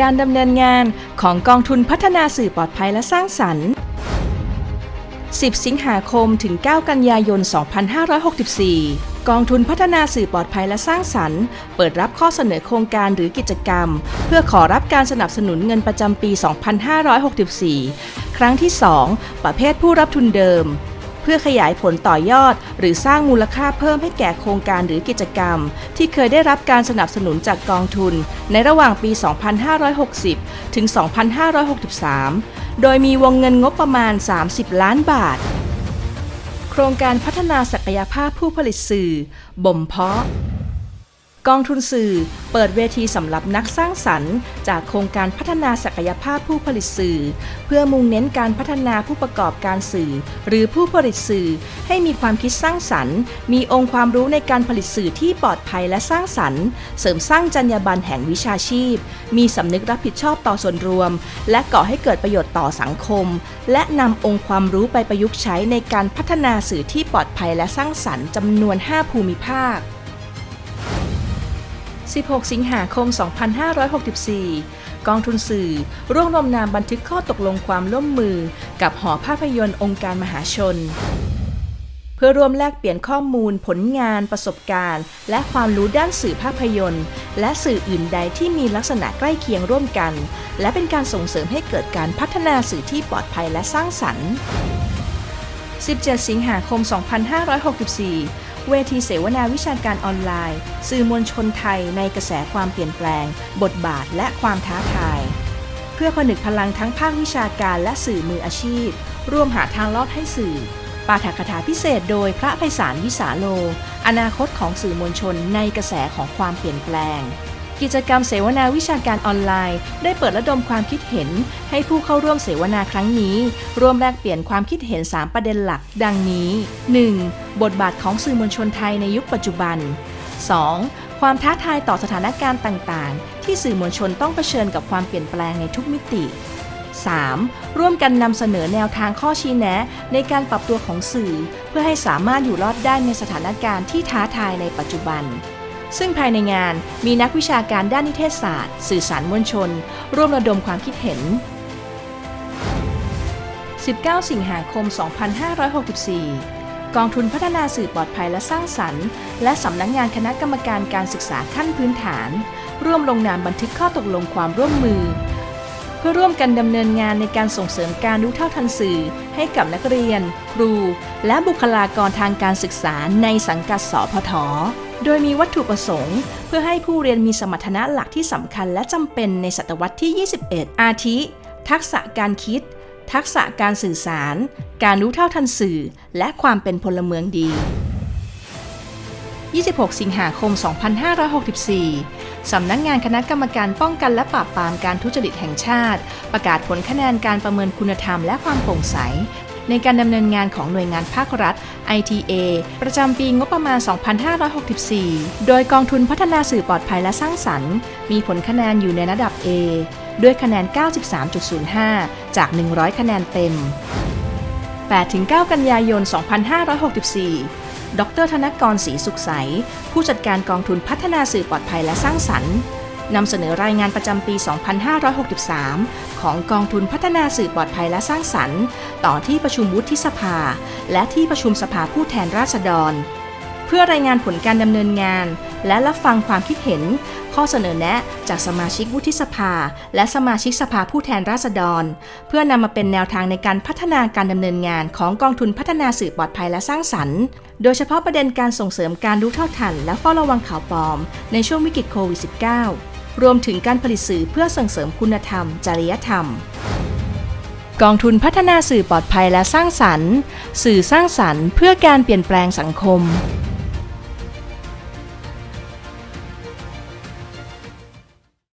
การดำเนินงานของกองทุนพัฒนาสื่อปลอดภัยและสร้างสรรค์ 10 สิงหาคมถึง 9 กันยายน 2564กองทุนพัฒนาสื่อปลอดภัยและสร้างสรรค์ เปิดรับข้อเสนอโครงการหรือกิจกรรม เพื่อขอรับการสนับสนุนเงินประจำปี 2564 ครั้งที่ 2 ประเภทผู้รับทุนเดิม เพื่อขยายผลต่อยอด หรือสร้างมูลค่าเพิ่มให้แก่โครงการหรือกิจกรรม ที่เคยได้รับการสนับสนุนจากกองทุน ในระหว่างปี 2560 ถึง 2563 โดยมีวงเงินงบประมาณ 30 ล้านบาท โครงการพัฒนาศักยภาพผู้ผลิตสื่อ บ่มเพาะ กองทุนสื่อ เปิดเวทีสำหรับนักสร้างสรรค์ จากโครงการพัฒนาศักยภาพผู้ผลิตสื่อ เพื่อมุ่งเน้นการพัฒนาผู้ประกอบการสื่อ หรือผู้ผลิตสื่อ ให้มีความคิดสร้างสรรค์ มีองค์ความรู้ในการผลิตสื่อที่ปลอดภัยและสร้างสรรค์ เสริมสร้างจรรยาบรรณแห่งวิชาชีพ มีสำนึกรับผิดชอบต่อส่วนรวม และก่อให้เกิดประโยชน์ต่อสังคม และนำองค์ความรู้ไปประยุกต์ใช้ในการพัฒนาสื่อที่ปลอดภัยและสร้างสรรค์จำนวน 5 ภูมิภาค 16 สิงหาคม 2564 กองทุนสื่อ ร่วมลงนามบันทึกข้อตกลงความร่วมมือกับหอภาพยนตร์องค์การมหาชน เพื่อร่วมแลกเปลี่ยนข้อมูลผลงานประสบการณ์ และความรู้ด้านสื่อภาพยนตร์ และสื่ออื่นใดที่มีลักษณะใกล้เคียงร่วมกัน และเป็นการส่งเสริมให้เกิดการพัฒนาสื่อที่ปลอดภัยและสร้างสรรค์17 สิงหาคม 2564 เวทีเสวนาวิชาการออนไลน์ สื่อมวลชนไทยในกระแสความเปลี่ยนแปลง บทบาทและความท้าทาย เพื่อผนึกพลังทั้งภาควิชาการและสื่อมืออาชีพ ร่วมหาทางลอดให้สื่อ ปาฐกถาพิเศษโดยพระไพศาลวิสาโล อนาคตของสื่อมวลชนในกระแสของความเปลี่ยนแปลง กิจกรรมเสวนาวิชาการออนไลน์ ได้เปิดระดมความคิดเห็น ให้ผู้เข้าร่วมเสวนาครั้งนี้ ร่วมแลกเปลี่ยนความคิดเห็น 3 ประเด็นหลัก ดังนี้ 1. บทบาทของสื่อมวลชนไทยในยุคปัจจุบัน 2. ความท้าทายต่อสถานการณ์ต่างๆ ที่สื่อมวลชนต้องเผชิญกับความเปลี่ยนแปลงในทุกมิติ 3. ร่วมกันนำเสนอแนวทางข้อชี้แนะ ในการปรับตัวของสื่อ เพื่อให้สามารถอยู่รอดได้ในสถานการณ์ที่ท้าทายในปัจจุบัน ซึ่งภายในงานมีนักวิชาการด้านนิเทศศาสตร์ สื่อสารมวลชน ร่วมระดมความคิดเห็น 19 สิงหาคม 2564 กองทุนพัฒนาสื่อปลอดภัยและสร้างสรรค์ และสำนักงงานคณะกรรมการการศึกษาขั้นพื้นฐาน ร่วมลงนามบันทึกข้อตกลงความร่วมมือ เพื่อร่วมกันดำเนินงานในการส่งเสริมการรู้เท่าทันสื่อ ให้กับนักเรียน ครู และบุคลากรทางการศึกษาในสังกัดสพท โดยมีวัตถุประสงค์ เพื่อให้ผู้เรียนมีสมรรถนะหลักที่สำคัญและจำเป็นในศตวรรษที่ 21 อาทิ ทักษะการคิด ทักษะการสื่อสาร การรู้เท่าทันสื่อ และความเป็นพลเมืองดี 26 สิงหาคม 2564 สำนักงงานคณะกรรมการป้องกันและปราบปรามการทุจริตแห่งชาติ ประกาศผลคะแนนการประเมินคุณธรรมและความโปร่งใส ในการดำเนินงานของหน่วยงานภาครัฐ ITA ประจำปีงบประมาณ 2564 โดยกองทุนพัฒนาสื่อปลอดภัยและสร้างสรรค์ มีผลคะแนนอยู่ในระดับ A ด้วยคะแนน 93.05 จาก 100 คะแนนเต็ม 8-9 กันยายน 2564 ดร ธนกรศรีสุขใส ผู้จัดการกองทุนพัฒนาสื่อปลอดภัยและสร้างสรรค์ นำเสนอรายงานประจำปี 2563 ของกองทุนพัฒนาสื่อปลอดภัยและสร้างสรรค์ ต่อที่ประชุมวุฒิสภา และที่ประชุมสภาผู้แทนราษฎร เพื่อรายงานผลการดำเนินงาน และรับฟังความคิดเห็น ข้อเสนอแนะจากสมาชิกวุฒิสภา และสมาชิกสภาผู้แทนราษฎร เพื่อนำมาเป็นแนวทางในการพัฒนาการดำเนินงานของกองทุนพัฒนาสื่อปลอดภัยและสร้างสรรค์โดยเฉพาะประเด็นการส่งเสริมการรู้เท่าทันและเฝ้าระวังข่าวปลอม ในช่วงวิกฤตโควิด -19 รวมถึงการผลิตสื่อเพื่อส่งเสริมคุณธรรม จริยธรรม กองทุนพัฒนาสื่อปลอดภัยและสร้างสรรค์ สื่อสร้างสรรค์ เพื่อการเปลี่ยนแปลงสังคม